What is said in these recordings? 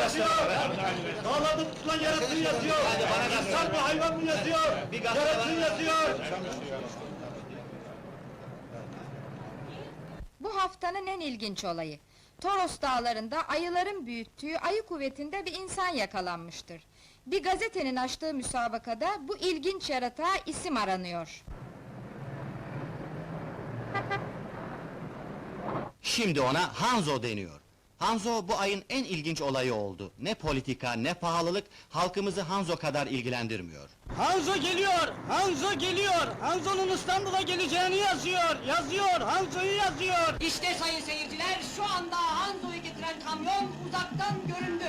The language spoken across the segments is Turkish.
yazıyor? Dağlarda yarasın yazıyor. İnsan mı hayvan mı yazıyor? Yarasın yazıyor. Bu haftanın en ilginç olayı. Toros dağlarında ayıların büyüttüğü ayı kuvvetinde bir insan yakalanmıştır. Bir gazetenin açtığı müsabakada bu ilginç yaratığa isim aranıyor. Şimdi ona Hanzo deniyor. Hanzo bu ayın en ilginç olayı oldu. Ne politika ne pahalılık halkımızı Hanzo kadar ilgilendirmiyor. Hanzo geliyor! Hanzo geliyor! Hanzo'nun İstanbul'a geleceğini yazıyor! Yazıyor! Hanzo'yu yazıyor! İşte sayın seyirciler, şu anda Hanzo'yu getiren kamyon uzaktan göründü.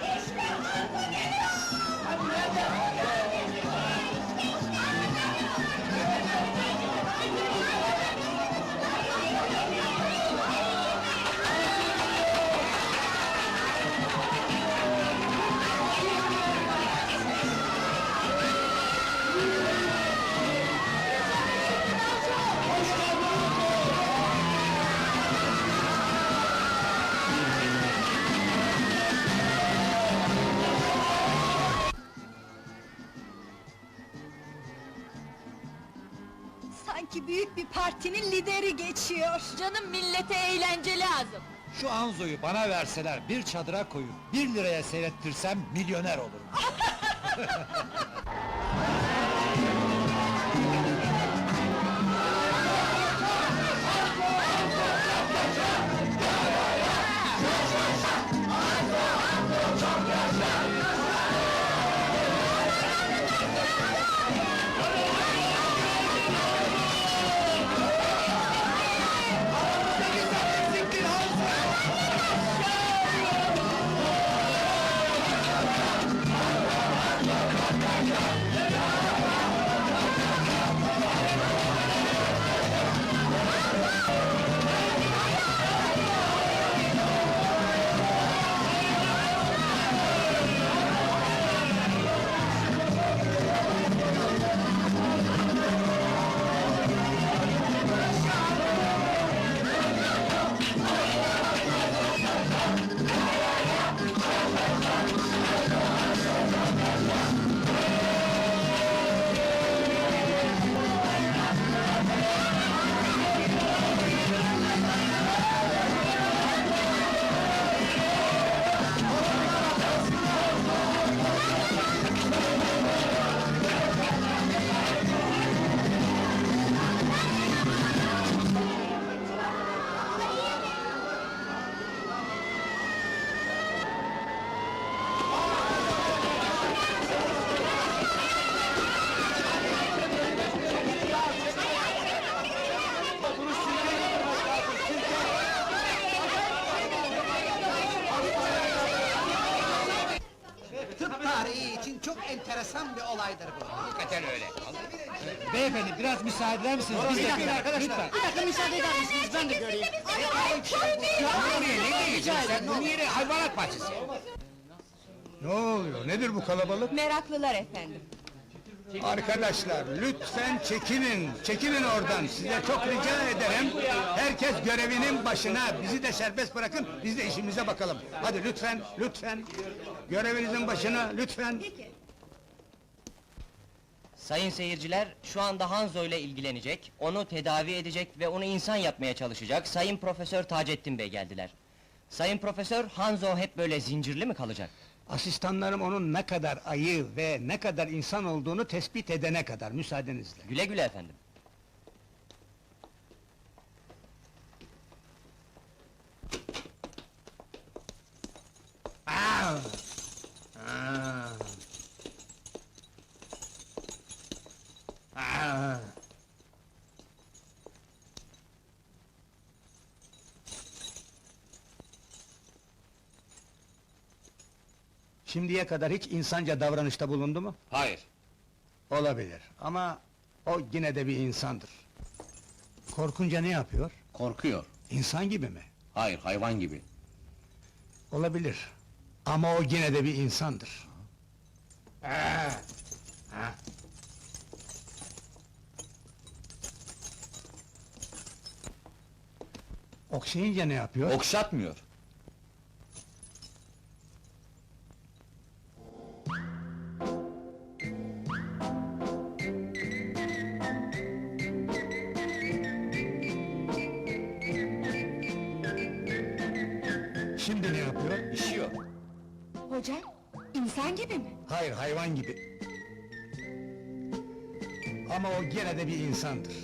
İşte Hanzo geliyor! Sanki büyük bir partinin lideri geçiyor. Canım millete eğlence lazım. Şu Anzo'yu bana verseler bir çadıra koyup bir liraya seyrettirsem milyoner olurum. tarihi için çok enteresan bir olaydır bu. Hakikaten öyle. Beyefendi biraz müsaade eder misiniz? Biz de görelim, lütfen. Bir dakika müsaade eder misiniz? Ben de göreyim. Ne diyeceksin sen? Bu yeri hayvanat bahçesi. Ne oluyor? Nedir bu kalabalık? Meraklılar efendim. Arkadaşlar lütfen çekinin, çekinin oradan. Size çok rica ederim. Herkes görevinin başına. Bizi de serbest bırakın, biz de işimize bakalım. Hadi lütfen, lütfen. Görevinizin başına, lütfen. Sayın seyirciler, şu anda Hanzo ile ilgilenecek, onu tedavi edecek ve onu insan yapmaya çalışacak Sayın Profesör Taceddin Bey geldiler. Sayın Profesör, Hanzo hep böyle zincirli mi kalacak? Asistanlarım onun ne kadar ayı ve ne kadar insan olduğunu tespit edene kadar, müsaadenizle. Güle güle efendim. Şimdiye kadar hiç insanca davranışta bulundu mu? Hayır. Olabilir ama o yine de bir insandır. Korkunca ne yapıyor? Korkuyor. İnsan gibi mi? Hayır, hayvan gibi. Olabilir. Ama o yine de bir insandır. Aa! Ha? Okşayınca ne yapıyor? Okşatmıyor. Şimdi ne yapıyor? İşiyor. Hocam, insan gibi mi? Hayır, hayvan gibi. Ama o gene de bir insandır.